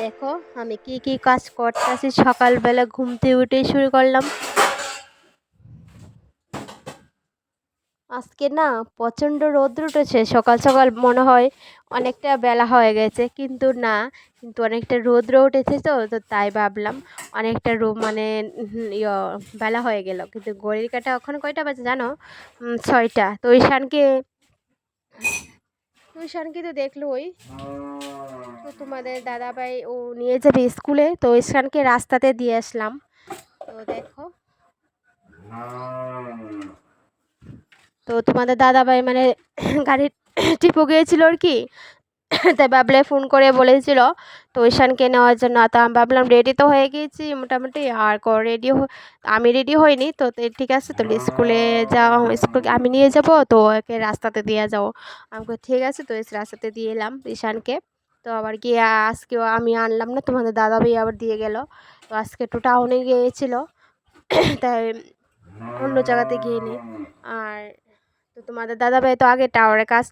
দেখো, আমি কি কি কাজ করতেছি। সকালবেলা ঘুম থেকে উঠেই শুরু করলাম। আজকে না প্রচণ্ড রোদ্র উঠেছে, সকাল সকাল মনে হয় অনেকটা বেলা হয়ে গেছে, কিন্তু না, কিন্তু অনেকটা রৌদ্র উঠেছে তো তো তাই ভাবলাম অনেকটা রো মানে ইয়ে বেলা হয়ে গেল। কিন্তু ঘড়ির কাটা এখন কয়টা বাজে জানো? ছয়টা। তো ঈশানকে সানকে তো দেখল ওই তো তোমাদের দাদাভাই ও নিয়ে যাবে স্কুলে। তো ঈশানকে রাস্তাতে দিয়ে আসলাম। তো দেখো। তো তোমাদের দাদাভাই মানে গাড়ি টিপো গিয়েছিল আর কি। তাই বাবলে ফোন করে বলেছিল তো ঈশানকে নেওয়ার জন্য। তো আমি ভাবলাম রেডি তো হয়ে গিয়েছি মোটামুটি, আর রেডি আমি রেডি হইনি তো ঠিক আছে তো স্কুলে যাওয়া স্কুল আমি নিয়ে যাব, তো ওকে রাস্তাতে দিয়ে যাব। আমাকে ঠিক আছে তো রাস্তাতে দিয়ে এলাম ঈশানকে। তো আবার গিয়ে আজকেও আমি আনলাম না, তোমাদের দাদা ভাই আবার দিয়ে গেল। তো আজকে একটু টাউনে গিয়েছিল, তাই অন্য জায়গাতে গিয়ে নিই আর তো তোমাদের দাদাভাই তো আগে টাওয়ারে কাজ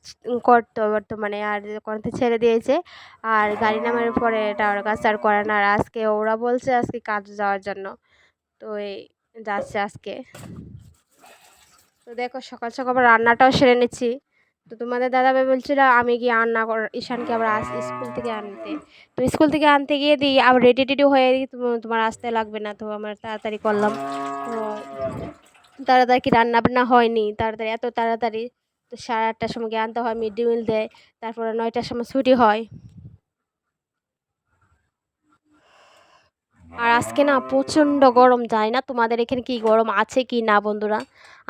করতো বর্তমানে, আর করতে ছেড়ে দিয়েছে, আর গাড়ি নামার পরে টাওয়ারে কাজ আর করে না, আর আজকে ওরা বলছে আজকে কাজ যাওয়ার জন্য। তো এই যাচ্ছে আজকে। তো দেখো সকাল সকাল রান্নাটাও সেরে নিচ্ছি। তো তোমাদের দাদাভাই বলছিল আমি গিয়ে কর, ঈশানকে আবার আস স্কুল থেকে আনতে। তো স্কুল থেকে আনতে গিয়ে দিই, আবার রেডি টেডি হয়ে তোমার আসতে লাগবে না, তো আমার তাড়াতাড়ি করলাম। তো তাড়াতাড়ি কি রান্না বান্না হয়নি? তাড়াতাড়ি, এত তাড়াতাড়ি তো সাড়ে আটটার সময় আনতে হয়, মিড ডে মিল দেয়, তারপরে নয়টার সময় ছুটি হয়। আর আজকে না প্রচণ্ড গরম যায় না তোমাদের এখানে কি গরম আছে কি না বন্ধুরা।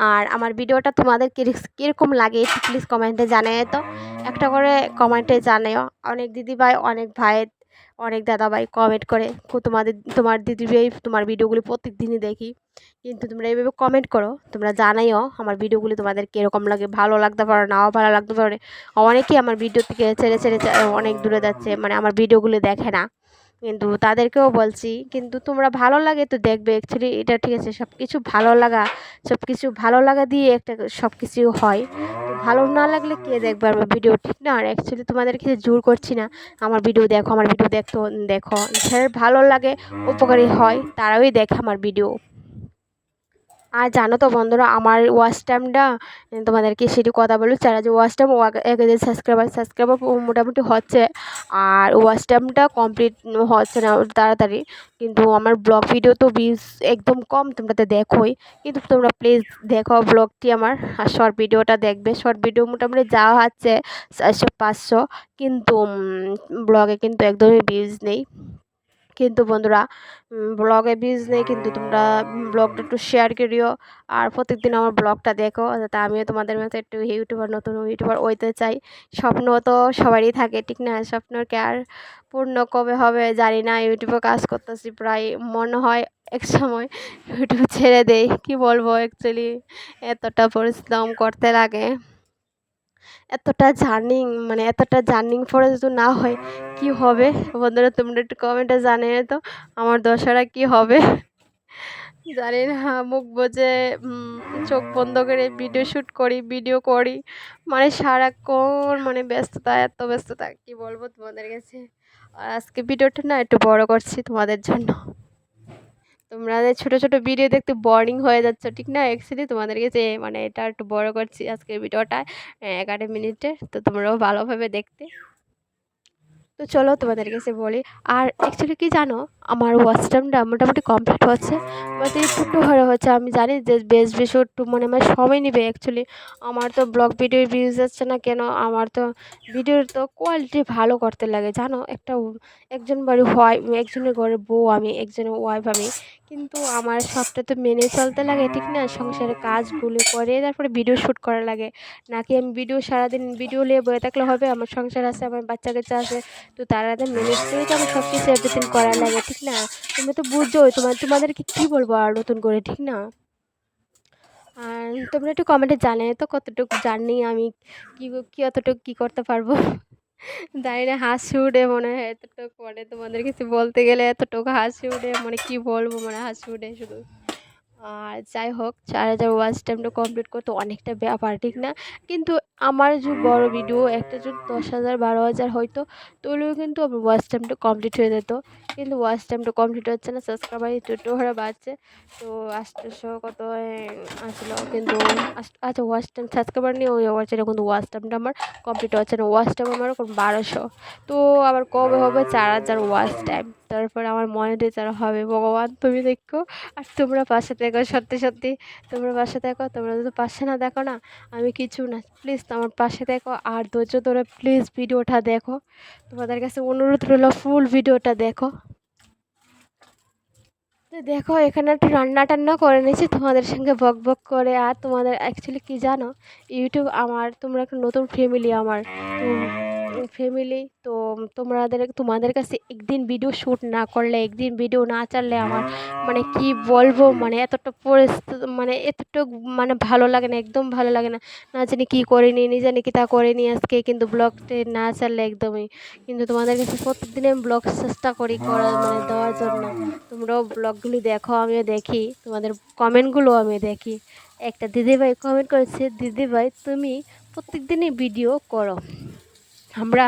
আর আমার ভিডিওটা তোমাদের কীরকম লাগে প্লিজ কমেন্টে জানাই তো। একটা করে কমেন্টে জানাও অনেক দিদি ভাই অনেক ভাই অনেক দাদাভাই কমেন্ট করে তোমাদের, তোমার দিদিভাই তোমার ভিডিওগুলি প্রত্যেক দিনই দেখি। কিন্তু তোমরা এইভাবে কমেন্ট করো, তোমরা জানাইও আমার ভিডিওগুলি তোমাদের কীরকম লাগে, ভালো লাগতে পারো নাও ভালো লাগতে পারে। অনেকেই আমার ভিডিও থেকে ছেড়ে ছেড়ে অনেক দূরে যাচ্ছে মানে আমার ভিডিওগুলি দেখে না। কিন্তু তাদেরকেও বলছি, কিন্তু তোমরা ভালো লাগে তো দেখবে অ্যাকচুয়ালি এটা ঠিক আছে সব কিছু ভালো লাগা সব কিছু ভালো লাগা দিয়ে একটা সব কিছু হয়। তো ভালো না লাগলে কে দেখবে আমার ভিডিও ঠিক না? আর অ্যাকচুয়ালি তোমাদের কিছু জোর করছি না, আমার ভিডিও দেখো, আমার ভিডিও দেখতো দেখো। যাদের ভালো লাগে, উপকারী হয়, তারাই দেখে আমার ভিডিও আর জানো তো বন্ধুরা, আমার ওয়াচ টাইমটা তোমাদেরকে সেটি কথা বলি, যারা যে ওয়াচ টাইম এক হাজার সাবস্ক্রাইবার সাবস্ক্রাইবার মোটামুটি হচ্ছে, আর ওয়াচ টাইমটা কমপ্লিট হচ্ছে না তাড়াতাড়ি, কিন্তু আমার ব্লগ ভিডিও তো ভিউজ একদম কম, তোমরা তো দেখোই, কিন্তু তোমরা প্লিজ দেখো ব্লগটি আমার, আর শর্ট ভিডিওটা দেখবে শর্ট ভিডিও মোটামুটি যাওয়া হচ্ছে চারশো, পাঁচশো, কিন্তু ব্লগে কিন্তু একদমই ভিউজ নেই। কিন্তু বন্ধুরা ব্লগে বিজ নেই কিন্তু তোমরা ব্লগটা একটু শেয়ার করিও। আর প্রত্যেকদিন আমার ব্লগটা দেখো, যাতে আমিও তোমাদের মতো একটু ইউটিউবার নতুন ইউটিউবার হইতে চাই। স্বপ্ন তো সবারই থাকে, ঠিক না? স্বপ্নকে আর পূর্ণ কবে হবে জানি না। ইউটিউবে কাজ করতেছি প্রায়, মনে হয় এক সময় ইউটিউব ছেড়ে দেই। কি বলব অ্যাকচুয়ালি এতটা পরিশ্রম করতে লাগে। এতটা জার্নিং মানে এতটা জার্নিং পরে যদি না হয়, কি হবে? বন্ধুরা, তোমরা একটু কমেন্টে জানিয়ে তো আমার দশারা কি হবে? জানি না, মুখ বোঝে চোখ বন্ধ করে ভিডিও শ্যুট করি ভিডিও করি। মানে সারাক্ষণ মানে ব্যস্ততা, এত ব্যস্ততা, কি বলব তোমাদের কাছে? আর আজকে ভিডিওটা না একটু বড় করছি তোমাদের জন্য। তোমরা ছোট ছোট ভিডিও দেখতে বোরিং হয়ে যাচ্ছে, ঠিক না? অ্যাকচুয়ালি তোমাদেরকে যে মানে এটা একটু বড় করছি আজকে ভিডিওটা এগারো মিনিটে তো তোমরাও ভালোভাবে দেখতে। তো চলো তোমাদের কাছে বলি, আর অ্যাকচুয়ালি কি জানো, আমার ওয়াচ মোটামুটি কমপ্লিট হচ্ছে বাট একটু হয়ে হচ্ছে আমি জানি যে বেশ বেশ একটু মানে আমার সময় নেবে অ্যাকচুয়ালি আমার তো ব্লগ ভিডিও ভিউজ যাচ্ছে না কেন, আমার তো ভিডিওর তো কোয়ালিটি ভালো করতে লাগে, জানো? একটা একজন বাড়ি হয় একজনের ঘরে বউ আমি, একজনের ওয়াইফ আমি, কিন্তু আমার সবটা তো মেনে চলতে লাগে, ঠিক না? সংসারের কাজগুলো করে, তারপরে ভিডিও শ্যুট করা লাগে। নাকি আমি ভিডিও সারাদিন ভিডিও নিয়ে বয়ে থাকলে হবে? আমার সংসার আছে, আমার বাচ্চা কাচ্চা আছে তো তারা ম্যানেজ করে তো আমার সব কিছু এভরিথিং করা লাগে, ঠিক না? তুমি তো বুঝছোই তোমার তোমাদেরকে কী বলব আর নতুন করে, ঠিক না? আর তোমরা একটু কমেন্টে জানে তো কতটুকু জানি আমি কী কী অতটুকু কী করতে পারব? না হাসি উঠে মনে হয় এতটুকু মানে তোমাদের কিছু বলতে গেলে এতটুকু হাসি উঠে মানে কী বলব মানে হাসি উঠে শুধু। আর যাই হোক, চার হাজার ওয়াচ টাইমটা কমপ্লিট করতে অনেকটা ব্যাপার, ঠিক না? কিন্তু আমার যে বড় ভিডিও একটা যদি দশ হাজার, বারো হাজার হয়তো তাহলেও কিন্তু আমার ওয়াচ টাইমটা কমপ্লিট হয়ে যেত। কিন্তু ওয়াচ টাইমটা কমপ্লিট হচ্ছে না সাবস্ক্রাইবার একটু করে বাড়ছে। তো আটশোশো কত আসলো কিন্তু আচ্ছা ওয়াচ টাইম সাবস্ক্রাইবার নিয়ে ওই হচ্ছে কিন্তু ওয়াচ টাইমটা আমার কমপ্লিট হচ্ছে না ওয়াচ টাইম আমার বারোশো। তো আবার কবে হবে? চার হাজার ওয়াচ টাইম তারপর আমার মনিটাইজার হবে, ভগবান তুমি দেখো, আর তোমরা পাশে দেখো সত্যি সত্যি। তোমরা পাশে দেখো তোমরা যদি পাশে না দেখো না, আমি কিছু না। প্লিজ আমার পাশে দেখো আর ধৈর্য ধরে প্লিজ ভিডিওটা দেখো। তোমাদের কাছে অনুরোধ রইল ফুল ভিডিওটা দেখো। দেখো, এখানে একটু রান্না টান্না করে নিয়েছি। তোমাদের সঙ্গে বক বক করে, আর তোমাদের অ্যাকচুয়ালি কি জানো ইউটিউব আমার, তোমরা একটা নতুন ফ্যামিলি আমার। তো ফ্যামিলি তো তোমাদের তোমাদের কাছে একদিন ভিডিও শ্যুট না করলে, একদিন ভিডিও না চাললে আমার মানে কি বলব? মানে এতটা পরিস্থিতি মানে এতটুকু মানে ভালো লাগে না, একদম ভালো লাগে না। না জানি কী করিনি, নি জানি কি তা করিনি আজকে, কিন্তু ব্লগটে না চাললে একদমই। কিন্তু তোমাদের কাছে প্রত্যেকদিন আমি ব্লগ চেষ্টা করি করার মানে দেওয়ার জন্য। তোমরাও ব্লগগুলি দেখো, আমিও দেখি। তোমাদের কমেন্টগুলো আমি দেখি। একটা দিদিভাই কমেন্ট করেছে, দিদিভাই, তুমি প্রত্যেক দিনই ভিডিও করো। আমরা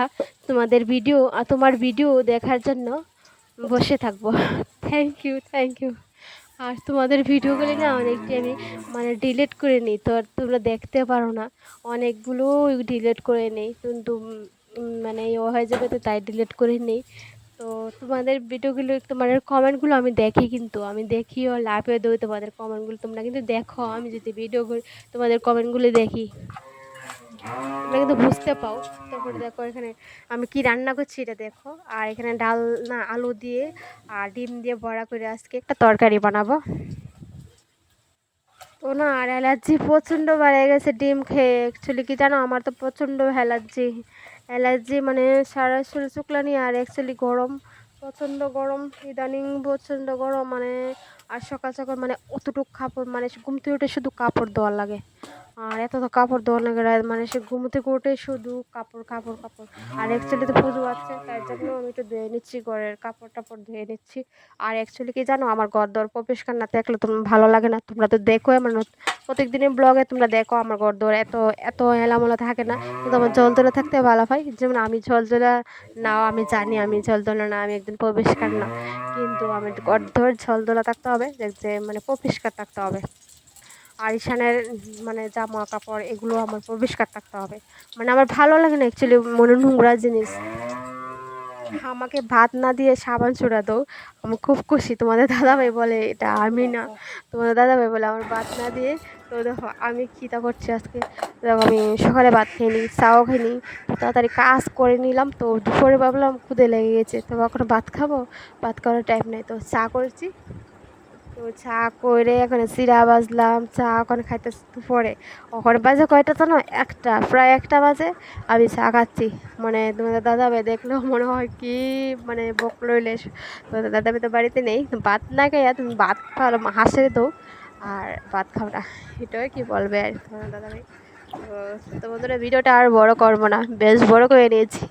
তোমাদের ভিডিও তোমার ভিডিও দেখার জন্য বসে থাকব। থ্যাংক ইউ থ্যাংক ইউ আর তোমাদের ভিডিওগুলি না অনেকটি আমি মানে ডিলিট করে নিই, তো আর তোমরা দেখতে পারো না। অনেকগুলো ডিলিট করে নিই, কিন্তু মানে ও হয়ে যাবে তো তাই ডিলিট করে নিই। তো তোমাদের ভিডিওগুলো তোমাদের কমেন্টগুলো আমি দেখি কিন্তু, আমি দেখি ও লাইভে দেবো তোমাদের কমেন্টগুলো তোমরা কিন্তু দেখো, আমি যদি ভিডিওগুলো তোমাদের কমেন্টগুলো দেখি। তোমরা কিন্তু বুঝতে পাও। তারপরে দেখো এখানে আমি কি রান্না করছি এটা দেখো। আর এখানে ডাল না আলু দিয়ে আর ডিম দিয়ে বড়া করে আজকে একটা তরকারি বানাবো। তো না, আর অ্যালার্জি প্রচণ্ড বেড়ে গেছে ডিম খেয়ে। অ্যাকচুয়ালি কি জানো, আমার তো প্রচণ্ড অ্যালার্জি। অ্যালার্জি মানে সারা শরীর শুক্লানি আর অ্যাকচুয়ালি গরম, প্রচণ্ড গরম, ইদানিং প্রচণ্ড গরম। মানে আর সকাল সকাল মানে অতটুক কাপড় মানে ঘুম থেকে উঠে শুধু কাপড় দেওয়ার লাগে। আর এত তো কাপড় দেওয়ার লাগে মানে সে ঘুমোতে থেকে শুধু কাপড় কাপড় কাপড়। আর অ্যাকচুয়ালি তো পুজো আছে, তাই জন্য আমি একটু ধুয়ে নিচ্ছি, ঘরের কাপড় টাপড় ধুয়ে নিচ্ছি। আর অ্যাকচুয়ালি কি জানো, আমার ঘর দর পরিষ্কার না দেখলে তোমার ভালো লাগে না। তোমরা তো দেখো আমার প্রত্যেক দিনের ব্লগে তোমরা দেখো আমার ঘর দর এত এত এলামোলা থাকে না। কিন্তু আমার জল তোলা থাকতে ভালো হয়। যেমন আমি জল তোলা নাও, আমি জানি আমি জল তোলা না, আমি একদিন পরিষ্কার না। কিন্তু আমি ঘর দর জল তোলা থাকতে হবে, যে মানে পরিষ্কার থাকতে হবে। আর ঈশানের মানে জামা কাপড় এগুলো আমার পরিষ্কার থাকতে হবে। মানে আমার ভালো লাগে না অ্যাকচুয়ালি মনে নোংরা জিনিস। আমাকে ভাত না দিয়ে সাবান ছুড়া দাও, আমি খুব খুশি। তোমাদের দাদাভাই বলে এটা, আমি না। তোমাদের দাদাভাই বলে আমার ভাত না দিয়ে, তো দেখো আমি খিতা করছি আজকে? দেখো আমি সকালে ভাত খেয়ে নিই, চাও খেয়ে নিই তাড়াতাড়ি কাজ করে নিলাম, তো দুপুরে ভাবলাম খুদে লেগে গেছে। তো এখন ভাত খাব, ভাত খাওয়ার টাইম নেই, তো চা করেছি। তো চা করে এখন চিরা বাজলাম, চা ওখানে খাইতে পরে ওখানে বাজে কয়টা তো না একটা, প্রায় একটা বাজে। আমি চা খাচ্ছি। মানে তোমাদের দাদা ভাই দেখলেও মনে হয় কি মানে বক লইলে তোমাদের দাদা ভাই তো বাড়িতে নেই। ভাত না খাইয়া তুমি ভাত খাওয়ালো হাসে তো আর ভাত খাও না। এটাই কি বলবে আর তোমার দাদা ভাই তো বন্ধুরা, ভিডিওটা আর বড় করব না। বেশ বড় করে নিয়েছি।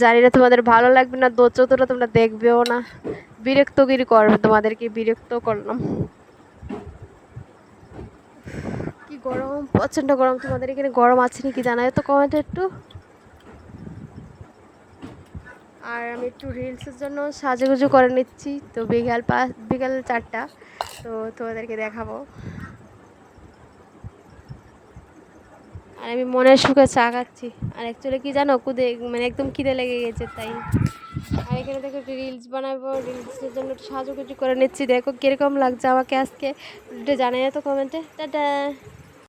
জানি না তোমাদের ভালো লাগবে না দোচ তোরা তোমরা দেখবেও না। বিরক্তগিরি করবে তোমাদেরকে বিরক্ত করলাম। কি গরম, প্রচণ্ড গরম। তোমাদের এখানে গরম আছে নাকি জানাই তো কমেন্টে একটু। আর আমি একটু রিলসের জন্য সাজুগুজু করে নিচ্ছি। তো বিকাল পাঁচ বিকাল চারটা। তো তোমাদেরকে দেখাবো। আর আমি মনের সুখে চা খাচ্ছি। আর অ্যাকচুয়ালি কি জানো, কুদে মানে একদম খিদে লেগে গেছে, তাই। আর এখানে দেখো রিলস বানাবো রিলসের জন্য একটু সাজুগুজু করে নিচ্ছি। দেখো কীরকম লাগছে আমাকে আজকে। জানাই তো কমেন্টে টাটা!